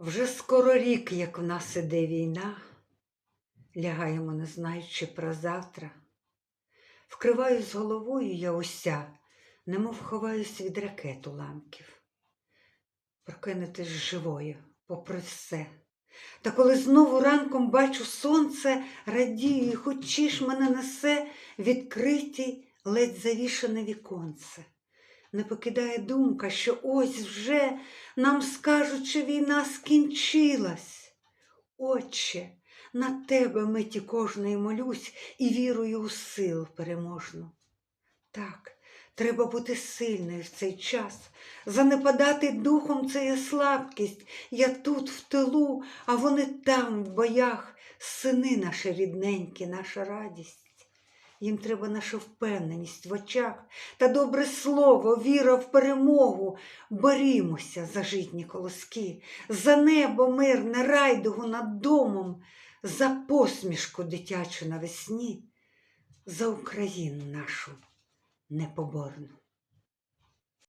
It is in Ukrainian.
Вже скоро рік, як в нас іде війна, лягаємо, не знаючи про завтра. Вкриваюсь головою я уся, немов ховаюсь від ракет уламків. Прокинутись живою, попри все. Та коли знову ранком бачу сонце, радію, і хочеш мене несе відкриті ледь завішане віконце. Не покидає думка, що ось вже нам скажуть, що війна скінчилась. Отче, на тебе миті кожної молюсь і вірую у силу переможну. Так, треба бути сильною в цей час, занепадати духом це є слабкість. Я тут в тилу, а вони там, в боях, сини наші рідненькі, наша радість. Їм треба наша впевненість в очах та добре слово, віра в перемогу. Борімося за житні колоски, за небо мирне, райдугу над домом, за посмішку дитячу навесні, за Україну нашу непоборну.